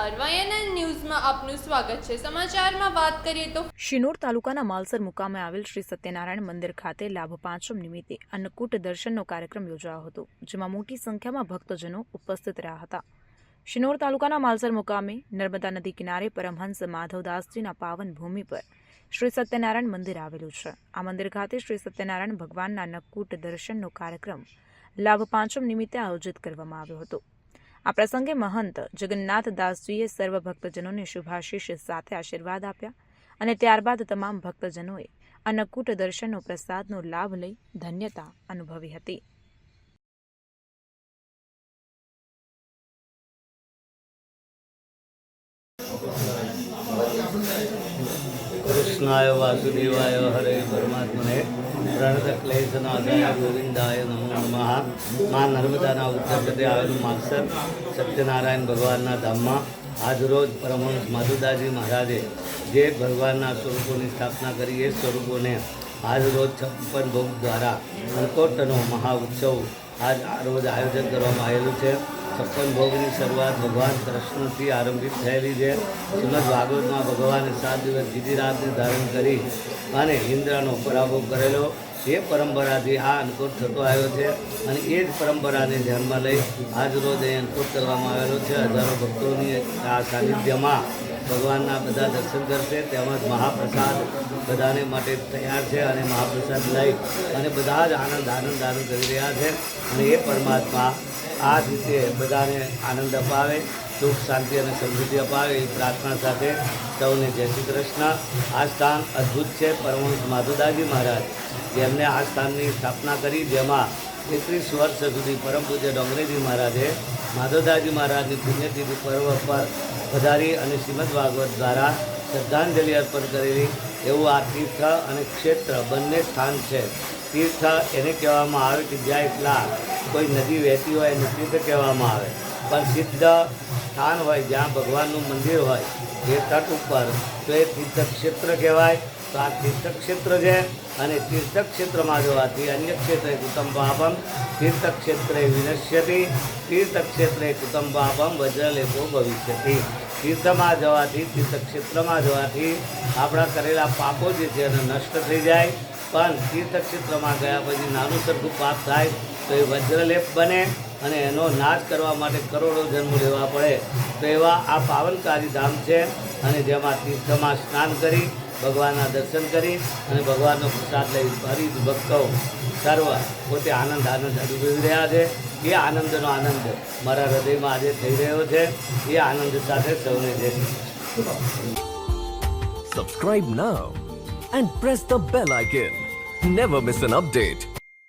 નમસ્કાર વાયએનએન ન્યૂઝમાં આપનું સ્વાગત છે. સમાચારમાં વાત કરીએ તો શિનોર તાલુકાના માલસર મુકામે આવેલ શ્રી સત્યનારાયણ મંદિર ખાતે લાભ પાંચમ નિમિત્તે અન્નકૂટ દર્શનનો કાર્યક્રમ યોજાયો હતો, જેમાં મોટી સંખ્યામાં ભક્તજનો ઉપસ્થિત રહ્યા હતા. શિનોર તાલુકાના માલસર મુકામે નર્મદા નદી કિનારે પરમહંસ માધવદાસજીના પાવન ભૂમિ પર શ્રી સત્યનારાયણ મંદિર આવેલું છે. આ મંદિર ખાતે શ્રી સત્યનારાયણ ભગવાનના અન્નકૂટ દર્શનનો કાર્યક્રમ લાભ પાંચમ નિમિત્તે આયોજિત કરવામાં આવ્યો હતો. આ પ્રસંગે મહંત જગન્નાથ દાસજીએ સર્વ ભક્તજનોને શુભાશીષ સાથે આશીર્વાદ આપ્યા અને ત્યારબાદ તમામ ભક્તજનોએ અન્નકૂટ દર્શનનો પ્રસાદનો લાભ લઈ ધન્યતા અનુભવી હતી. કૃષ્ણાય વાસુદેવાય હરે પરમાત્મને પ્રણતક્લેશનાથાય ગોવિંદાય નમો મા નર્મદાના ઉત્તર પ્રદેશ આવેલું માગસર સત્યનારાયણ ભગવાનના ધામમાં આજરોજ પરમહંસ માધુદાજી મહારાજે જે ભગવાનના સ્વરૂપોની સ્થાપના કરી એ સ્વરૂપોને આજરોજ છપ્પન ભોગ દ્વારા અંકોટનો મહા ઉત્સવ આજ આ રોજ આયોજન કરવામાં આવેલું છે છપ્પન ભોગની શરૂઆત ભગવાન કૃષ્ણથી આરંભિત થયેલી છે. શ્રીમદ ભાગવતમાં ભગવાને સાત દિવસ ગિરિરાજને ધારણ કરી અને ઇન્દ્રનો પરાભવ કરેલો. એ પરંપરાથી આ અન્નકૂટ થતો આવ્યો છે અને એ જ પરંપરાને ધ્યાનમાં લઈ આજ રોજ અહીં કરવામાં આવેલો છે. હજારો ભક્તોની આ સાનિધ્યમાં ભગવાનના બધા દર્શન કરશે, તેમજ મહાપ્રસાદ બધાને માટે તૈયાર છે અને મહાપ્રસાદ લઈ અને બધા જ આનંદ આનંદ આનંદ કરી રહ્યા છે. અને એ પરમાત્મા આ રીતે બધાને આનંદ અપાવે, સુખ શાંતિ અને સમૃદ્ધિ અપાવે એ પ્રાર્થના સાથે સૌને જય શ્રી કૃષ્ણ. આ સ્થાન અદ્ભુત છે. પરમહંસ માધુદાજી મહારાજ જેમને આ સ્થાનની સ્થાપના કરી, જેમાં એકત્રીસ વર્ષ સુધી પરમ પૂજ્ય ડોંગરેજી મહારાજે માધવદાસજી મહારાજની પુણ્યતિથિ પર્વ પર પધારી અને શ્રીમદ ભાગવત દ્વારા શ્રદ્ધાંજલિ અર્પણ કરેલી એવું આ તીર્થ અને ક્ષેત્ર બંને સ્થાન છે. તીર્થ એને કહેવામાં આવે કે જ્યાં એટલા કોઈ નદી વહેતી હોય એને તીર્થ કહેવામાં આવે. પણ સિદ્ધ સ્થાન હોય જ્યાં ભગવાનનું મંદિર હોય એ તટ ઉપર તો એ તીર્થક્ષેત્ર કહેવાય, તો આ તીર્થક્ષેત્ર છે અને તીર્થક્ષેત્રમાં જવાથી અન્ય ક્ષેત્રે કુટુંબાપમ તીર્થક્ષેત્રે વિનશ્યતિ, તીર્થક્ષેત્રે કુટુંબાપમ વજ્રલેખો ભવિષ્યતિ. તીર્થમાં જવાથી, તીર્થક્ષેત્રમાં જવાથી આપણા કરેલા પાપો જે છે એને નષ્ટ થઈ જાય. પણ તીર્થક્ષેત્રમાં ગયા પછી નાનું સરખું પાપ થાય તો એ વજ્રલેપ બને અને એનો નાશ કરવા માટે કરોડો જન્મ લેવા પડે તો એવા આ પાવનકારી ધામ છે અને જેમાં તીર્થમાં સ્નાન કરી, ભગવાનના દર્શન કરી અને ભગવાનનો પ્રસાદ લઈ ફરી ભક્તો સર્વ પોતે આનંદ આનંદ અનુભવી રહ્યા છે એ આનંદનો આનંદ મારા હૃદયમાં આજે થઈ રહ્યો છે એ આનંદ સાથે સૌને જય Shri Krishna. And press the bell icon never miss an update.